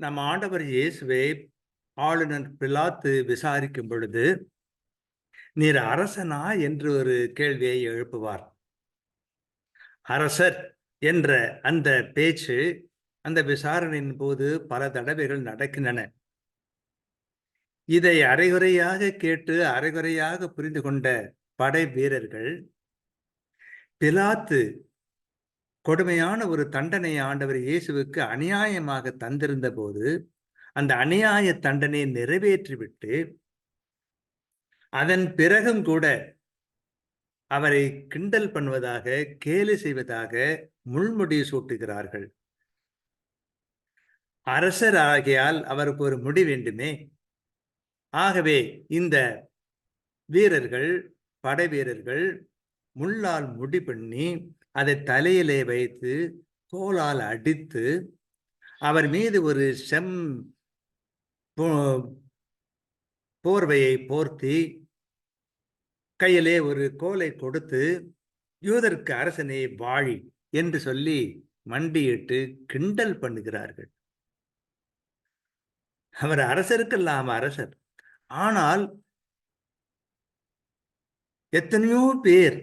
நம் ஆண்டவர் இயேசுவை ஆளுநர் பிலாத்து விசாரிக்கும் பொழுது நீர் அரசனா? என்று ஒரு கேள்வியை எழுப்புவார். அரசர் என்ற அந்த பேச்சு அந்த விசாரணையின் போது பல தடவைகள் நடக்கின்றன. இதை அரைகுறையாக கேட்டு அரைகுறையாக புரிந்து கொண்ட படை வீரர்கள் பிலாத்து கொடுமையான ஒரு தண்டனையை ஆண்டவர் இயேசுவுக்கு அநியாயமாக தந்திருந்த போது அந்த அநியாய தண்டனையை நிறைவேற்றிவிட்டு அதன் பிறகும் கூட அவரை கிண்டல் பண்ணுவதாக கேலி செய்வதாக முள்முடி சூட்டுகிறார்கள். அரசர் ஆகியால் அவருக்கு ஒரு முடி வேண்டுமே? ஆகவே இந்த வீரர்கள் படை வீரர்கள் முள்ளால் முடி பண்ணி அதை தலையிலே வைத்து கோலால் அடித்து அவர் மீது ஒரு செம் போர்வையை போர்த்தி கையிலே ஒரு கோலை கொடுத்து யூதருக்கு அரசனே வாழி என்று சொல்லி மண்டியிட்டு கிண்டல் பண்ணுகிறார்கள். அவர் அரசருக்கெல்லாம் அரசர். ஆனால் எத்தனையோ பேர்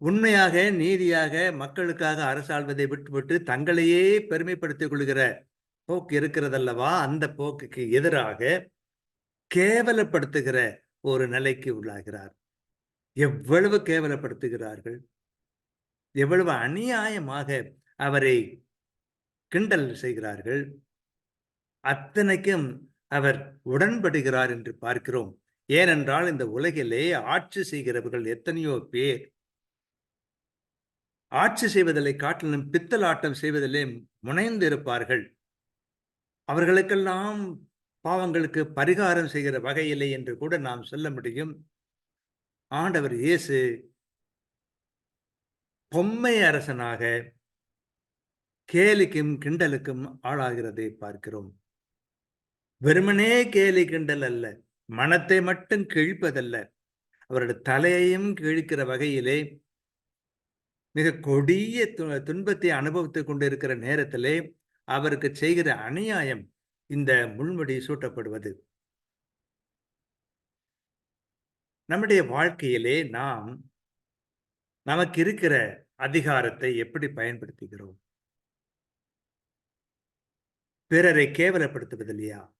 உண்மையாக நீதியாக மக்களுக்காக அரசாள்வதை விட்டுவிட்டு தங்களையே பெருமைப்படுத்திக் கொள்கிற போக்கு இருக்கிறதல்லவா? அந்த போக்குக்கு எதிராக கேவலப்படுத்துகிற ஒரு நிலைக்கு உள்ளாகிறார். எவ்வளவு கேவலப்படுத்துகிறார்கள்? எவ்வளவு அநியாயமாக அவரை கிண்டல் செய்கிறார்கள்? அத்தனைக்கும் அவர் உடன்படுகிறார் என்று பார்க்கிறோம். ஏனென்றால் இந்த உலகிலே ஆட்சி செய்கிறவர்கள் எத்தனையோ பேர் ஆட்சி செய்வதில்லை காட்டிலும் பித்தலாட்டம் செய்வதிலே முனைந்து இருப்பார்கள் அவர்களுக்கெல்லாம் பாவங்களுக்கு பரிகாரம் செய்கிற வகையில்லை என்று கூட நாம் சொல்ல முடியும். ஆண்டவர் இயேசு பொம்மை அரசனாக கேலிக்கும் கிண்டலுக்கும் ஆளாகிறதை பார்க்கிறோம். வெறுமனே கேலி கிண்டல் அல்ல மனத்தை மட்டும் கிழிப்பதல்ல. அவருடைய தலையையும் கிழிக்கிற வகையிலே மிக கொடிய துன்பத்தை அனுபவித்துக் கொண்டிருக்கிற நேரத்திலே அவருக்கு செய்கிற அநியாயம் இந்த முள்முடி சூட்டப்படுவது. நம்முடைய வாழ்க்கையிலே நாம் நமக்கு இருக்கிற அதிகாரத்தை எப்படி பயன்படுத்துகிறோம்? பிறரை கேவலப்படுத்துவதில்லையா?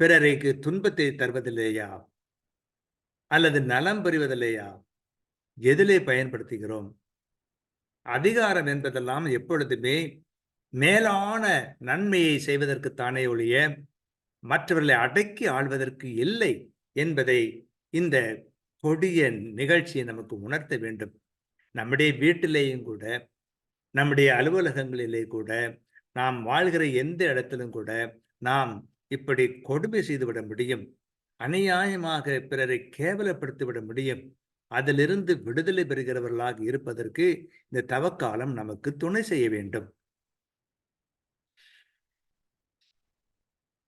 பிறரைக்கு துன்பத்தை தருவதில்லையா? அல்லது நலம் பெறுவதில்லையா எதிலே பயன்படுத்துகிறோம்? அதிகாரம் என்பதெல்லாம் எப்பொழுதுமே மேலான நன்மையை செய்வதற்குத்தானே ஒழிய மற்றவர்களை அடக்கி ஆள்வதற்கு இல்லை என்பதை இந்த கொடிய நிகழ்ச்சியை நமக்கு உணர்த்த வேண்டும். நம்முடைய வீட்டிலேயும் கூட நம்முடைய அலுவலகங்களிலே கூட நாம் வாழ்கிற எந்த இடத்திலும் கூட நாம் இப்படி கொடுமை செய்துவிட முடியும். அநியாயமாக பிறரை கேவலப்படுத்திவிட முடியும். அதிலிருந்து விடுதலை பெறுகிறவர்களாக இருப்பதற்கு இந்த தவக்காலம் நமக்கு துணை செய்ய வேண்டும்.